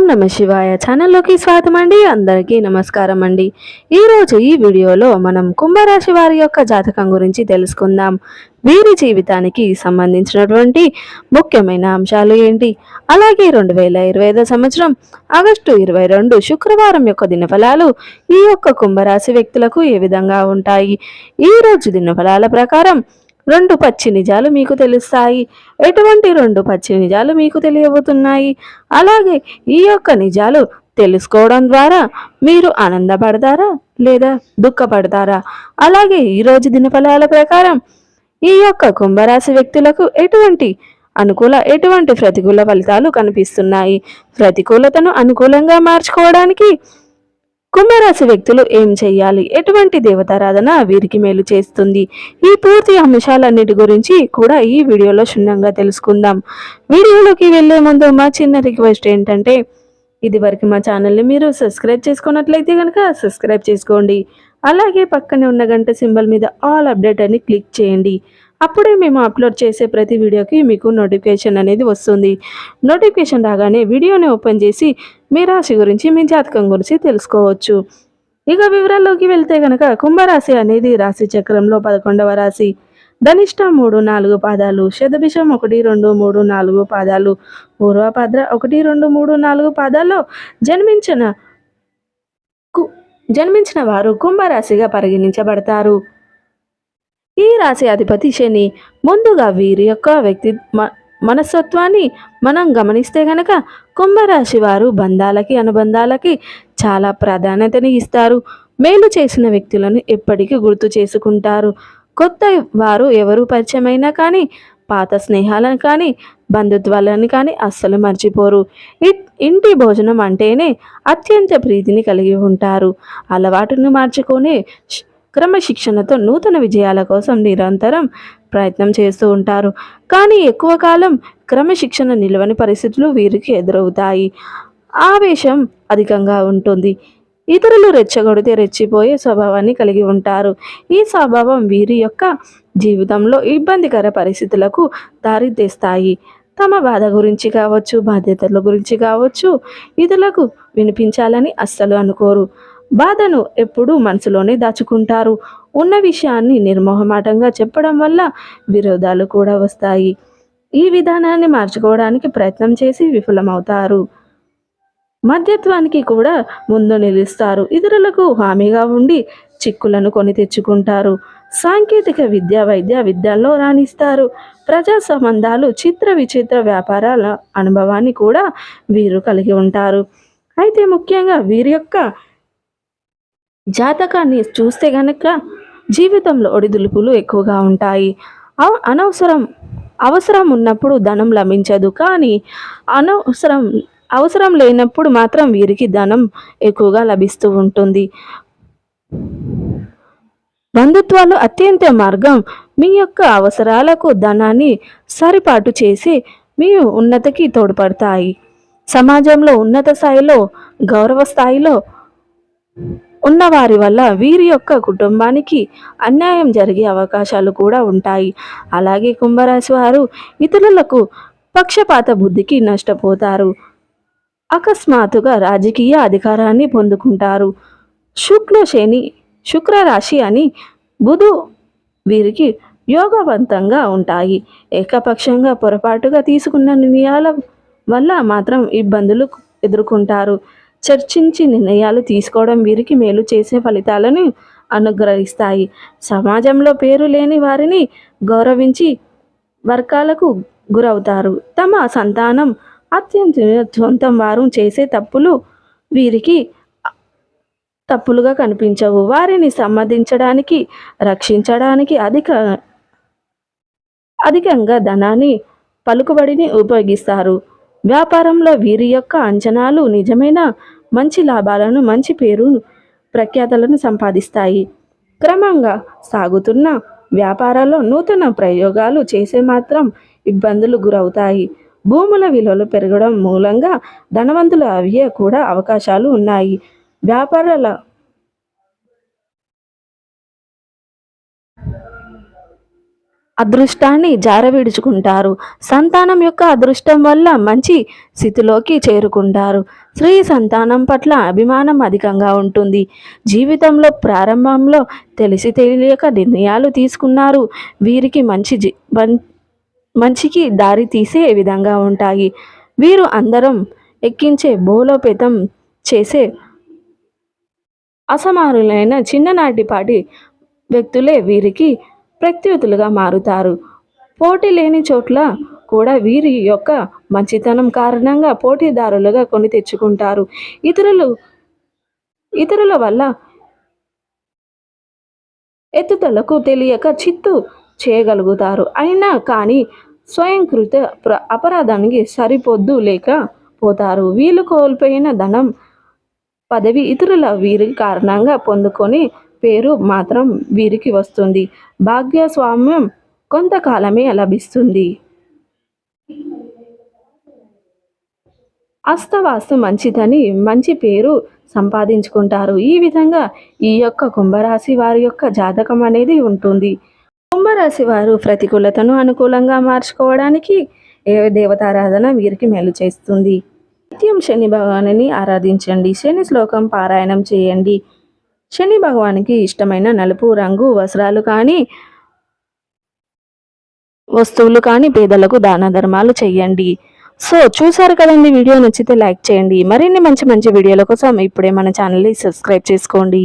ఓం నమ శివాయ ఛానల్లోకి స్వాగతం అండి. అందరికీ నమస్కారం అండి. ఈరోజు ఈ వీడియోలో మనం కుంభరాశి వారి యొక్క జాతకం గురించి తెలుసుకుందాం. వీరి జీవితానికి సంబంధించినటువంటి ముఖ్యమైన అంశాలు ఏంటి? అలాగే రెండు వేల ఇరవై ఐదో సంవత్సరం ఆగస్టు ఇరవై రెండు శుక్రవారం యొక్క దినఫలాలు ఈ యొక్క కుంభరాశి వ్యక్తులకు ఏ విధంగా ఉంటాయి? ఈ రోజు దినఫలాల ప్రకారం రెండు పచ్చి నిజాలు మీకు తెలుస్తాయి. ఎటువంటి రెండు పచ్చి నిజాలు మీకు తెలియబోతున్నాయి? అలాగే ఈ యొక్క నిజాలు తెలుసుకోవడం ద్వారా మీరు ఆనందపడతారా లేదా దుఃఖపడతారా? అలాగే ఈరోజు దినఫలాల ప్రకారం ఈ యొక్క కుంభరాశి వ్యక్తులకు ఎటువంటి అనుకూల ఎటువంటి ప్రతికూల ఫలితాలు కనిపిస్తున్నాయి? ప్రతికూలతను అనుకూలంగా మార్చుకోవడానికి కుంభరాశి వ్యక్తులు ఏం చేయాలి ఎటువంటి దేవతారాధన వీరికి మేలు చేస్తుంది? ఈ పూర్తి అంశాలన్నిటి గురించి కూడా ఈ వీడియోలో క్షుణ్ణంగా తెలుసుకుందాం. వీడియోలోకి వెళ్ళే ముందు మా చిన్న రిక్వెస్ట్ ఏంటంటే ఇది వరకు మా ఛానల్ని మీరు సబ్స్క్రైబ్ చేసుకున్నట్లయితే కనుక సబ్స్క్రైబ్ చేసుకోండి. అలాగే పక్కనే ఉన్న గంట సింబల్ మీద ఆల్ అప్డేట్ అని క్లిక్ చేయండి. అప్పుడే మేము అప్లోడ్ చేసే ప్రతి వీడియోకి మీకు నోటిఫికేషన్ అనేది వస్తుంది. నోటిఫికేషన్ రాగానే వీడియోని ఓపెన్ చేసి మీ రాశి గురించి మీ జాతకం గురించి తెలుసుకోవచ్చు. ఇక వివరాల్లోకి వెళ్తే గనక కుంభరాశి అనేది రాశి చక్రంలో పదకొండవ రాశి. ధనిష్ట మూడు నాలుగు పాదాలు శతభిషం ఒకటి రెండు మూడు నాలుగు పాదాలు పూర్వభద్ర ఒకటి రెండు మూడు నాలుగు పాదాల్లో జన్మించిన కు- జన్మించిన వారు కుంభరాశిగా పరిగణించబడతారు. ఈ రాశి అధిపతి శని ముందుగా వీరి యొక్క వ్యక్తి మ- మనస్తత్వాన్ని మనం గమనిస్తే గనక కుంభరాశి వారు బంధాలకి అనుబంధాలకి చాలా ప్రాధాన్యతని ఇస్తారు. మేలు చేసిన వ్యక్తులను ఎప్పటికీ గుర్తు చేసుకుంటారు. కొత్త వారు ఎవరు పరిచయమైనా కానీ పాత స్నేహాలను కానీ బంధుత్వాలను కానీ అస్సలు మర్చిపోరు. ఇ- ఇంటి భోజనం అంటేనే అత్యంత ప్రీతిని కలిగి ఉంటారు. అలవాటును మార్చుకొని క్రమశిక్షణతో నూతన విజయాల కోసం నిరంతరం ప్రయత్నం చేస్తూ ఉంటారు. కానీ ఎక్కువ కాలం క్రమశిక్షణ నిలవని పరిస్థితులు వీరికి ఎదురవుతాయి. ఆవేశం అధికంగా ఉంటుంది. ఇతరులు రెచ్చగొడితే రెచ్చిపోయే స్వభావాన్ని కలిగి ఉంటారు. ఈ స్వభావం వీరి యొక్క జీవితంలో ఇబ్బందికర పరిస్థితులకు దారితీస్తాయి. తమ బాధ గురించి కావచ్చు బాధ్యతల గురించి కావచ్చు ఇతరులకు వినిపించాలని అస్సలు అనుకోరు. బాధను ఎప్పుడూ మనసులోనే దాచుకుంటారు. ఉన్న విషయాన్ని నిర్మోహమాటంగా చెప్పడం వల్ల విరోధాలు కూడా వస్తాయి. ఈ విధానాన్ని మార్చుకోవడానికి ప్రయత్నం చేసి విఫలమవుతారు. మధ్యత్వానికి కూడా ముందు నిలుస్తారు. ఇతరులకు హామీగా ఉండి చిక్కులను కొని తెచ్చుకుంటారు. సాంకేతిక విద్య వైద్య విద్యల్లో రాణిస్తారు. ప్రజా సంబంధాలు చిత్ర విచిత్ర వ్యాపారాల అనుభవాన్ని కూడా వీరు కలిగి ఉంటారు. అయితే ముఖ్యంగా వీరి యొక్క జాతకాన్ని చూస్తే గనక జీవితంలో ఒడిదులుపులు ఎక్కువగా ఉంటాయి. అనవసరం అవసరం ఉన్నప్పుడు ధనం లభించదు. కానీ అనవసరం అవసరం లేనప్పుడు మాత్రం వీరికి ధనం ఎక్కువగా లభిస్తూ ఉంటుంది. బంధుత్వాలు అత్యంత మార్గం. మీ యొక్క అవసరాలకు ధనాన్ని సరిపాటు చేసి మీ ఉన్నతికి తోడ్పడతాయి. సమాజంలో ఉన్నత స్థాయిలో గౌరవ స్థాయిలో ఉన్నవారి వల్ల వీరి యొక్క కుటుంబానికి అన్యాయం జరిగే అవకాశాలు కూడా ఉంటాయి. అలాగే కుంభరాశి వారు ఇతరులకు పక్షపాత బుద్ధికి నష్టపోతారు. అకస్మాత్తుగా రాజకీయ అధికారాన్ని పొందుకుంటారు. శుక్ల శని శుక్రరాశి అని బుధు వీరికి యోగవంతంగా ఉంటాయి. ఏకపక్షంగా పొరపాటుగా తీసుకున్న నిర్ణయాల వల్ల మాత్రం ఇబ్బందులు ఎదుర్కొంటారు. చర్చించి నిర్ణయాలు తీసుకోవడం వీరికి మేలు చేసే ఫలితాలను అనుగ్రహిస్తాయి. సమాజంలో పేరు లేని వారిని గౌరవించి వర్గాలకు గురవుతారు. తమ సంతానం అత్యంత సొంతం వారు చేసే తప్పులు వీరికి తప్పులుగా కనిపించవు. వారిని సంబంధించడానికి రక్షించడానికి అధిక అధికంగా ధనాన్ని పలుకుబడిని ఉపయోగిస్తారు. వ్యాపారంలో వీరి యొక్క అంచనాలు నిజమైన? మంచి లాభాలను మంచి పేరు ప్రఖ్యాతలను సంపాదిస్తాయి. క్రమంగా సాగుతున్న వ్యాపారాల్లో నూతన ప్రయోగాలు చేసే మాత్రం ఇబ్బందులు గురవుతాయి. భూముల విలువలు పెరగడం మూలంగా ధనవంతులు అయ్యే కూడా అవకాశాలు ఉన్నాయి. వ్యాపారాల అదృష్టాన్ని జారవిడుచుకుంటారు. సంతానం యొక్క అదృష్టం వల్ల మంచి స్థితిలోకి చేరుకుంటారు. స్త్రీ సంతానం పట్ల అభిమానం అధికంగా ఉంటుంది. జీవితంలో ప్రారంభంలో తెలిసి తెలియక నిర్ణయాలు తీసుకున్నారు. వీరికి మంచి జీ మం- మంచికి దారి తీసే విధంగా ఉంటాయి. వీరు అందరం ఎక్కించే బోలోపేతం చేసే అసమానులైన చిన్ననాటిపాటి వ్యక్తులే వీరికి ప్రత్యుతులుగా మారుతారు. పోటీ లేని చోట్ల కూడా వీరి యొక్క మంచితనం కారణంగా పోటీదారులుగా కొని తెచ్చుకుంటారు. ఇతరులు ఇతరుల వల్ల ఎత్తుతలకు తెలియక చిత్తు చేయగలుగుతారు. అయినా కానీ స్వయంకృత అపరాధానికి సరిపోద్దు లేక పోతారు. వీళ్ళు కోల్పోయిన ధనం పదవి ఇతరుల వీరి కారణంగా పొందుకొని పేరు మాత్రం వీరికి వస్తుంది. భాగ్యస్వామ్యం కొంతకాలమే లభిస్తుంది. అస్తవాస్తు మంచిదని మంచి పేరు సంపాదించుకుంటారు. ఈ విధంగా ఈ యొక్క కుంభరాశి వారి యొక్క జాతకం అనేది ఉంటుంది. కుంభరాశి వారు ప్రతికూలతను అనుకూలంగా మార్చుకోవడానికి ఏ దేవతారాధన వీరికి మేలు చేస్తుంది? నిత్యం శని భగవానుని ఆరాధించండి. శని శ్లోకం పారాయణం చేయండి. శని భగవానికి ఇష్టమైన నలుపు రంగు వస్త్రాలు కానీ వస్తువులు కానీ పేదలకు దాన ధర్మాలు చేయండి. సో చూసారు కదండి వీడియో నచ్చితే లైక్ చేయండి. మరిన్ని మంచి మంచి వీడియోల కోసం ఇప్పుడే మన ఛానల్ని సబ్స్క్రైబ్ చేసుకోండి.